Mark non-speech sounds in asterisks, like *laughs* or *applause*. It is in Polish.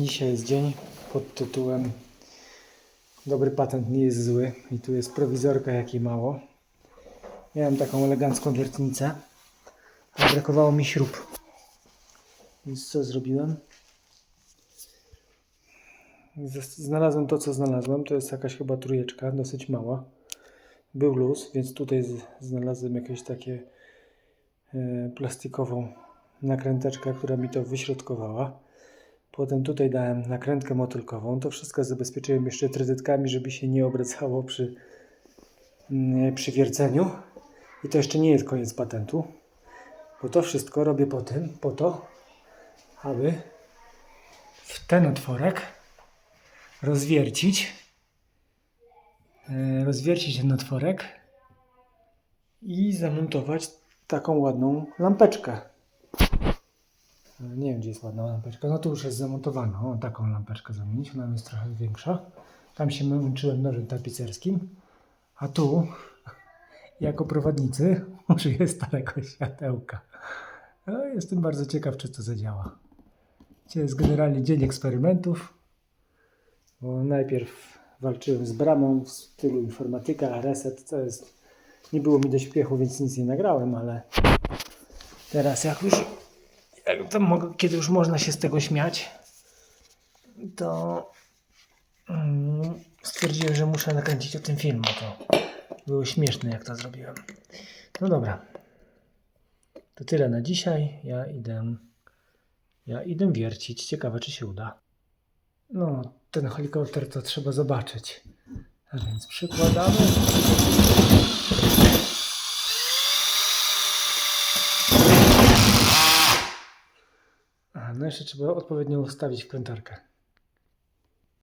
Dzisiaj jest dzień pod tytułem Dobry patent nie jest zły i tu jest prowizorka jakiej mało. Miałem taką elegancką wiertnicę, ale brakowało mi śrub. Więc co zrobiłem? Znalazłem to, co znalazłem. To jest jakaś chyba trójeczka, dosyć mała. Był luz, więc tutaj znalazłem jakieś takie e, plastikową nakręteczkę, która mi to wyśrodkowała. Potem tutaj dałem nakrętkę motylkową. To wszystko zabezpieczyłem jeszcze trezytkami, żeby się nie obracało przy, mm, przy wierceniu. I to jeszcze nie jest koniec patentu, bo to wszystko robię po tym, po to, aby w ten otworek rozwiercić, e, rozwiercić ten otworek i zamontować taką ładną lampeczkę. Nie wiem, gdzie jest ładna lampeczka. No tu już jest zamontowana. O, taką lampeczkę zamienić. Ona jest trochę większa. Tam się męczyłem nożem tapicerskim. A tu, *laughs* jako prowadnicy, *laughs* użyję starego światełka. No, jestem bardzo ciekaw, czy to zadziała. Dzisiaj jest generalnie dzień eksperymentów. Bo najpierw walczyłem z bramą w stylu informatyka, reset, co jest... Nie było mi do śpiechu, więc nic nie nagrałem, ale teraz jak już to mogę, kiedy już można się z tego śmiać, to mm, stwierdziłem, że muszę nakręcić o tym film, bo to było śmieszne, jak to zrobiłem. No dobra. To tyle na dzisiaj. Ja idę, ja idę wiercić. Ciekawe, czy się uda. No, ten helikopter to trzeba zobaczyć. A więc przykładamy. No jeszcze trzeba odpowiednio ustawić wkrętarkę.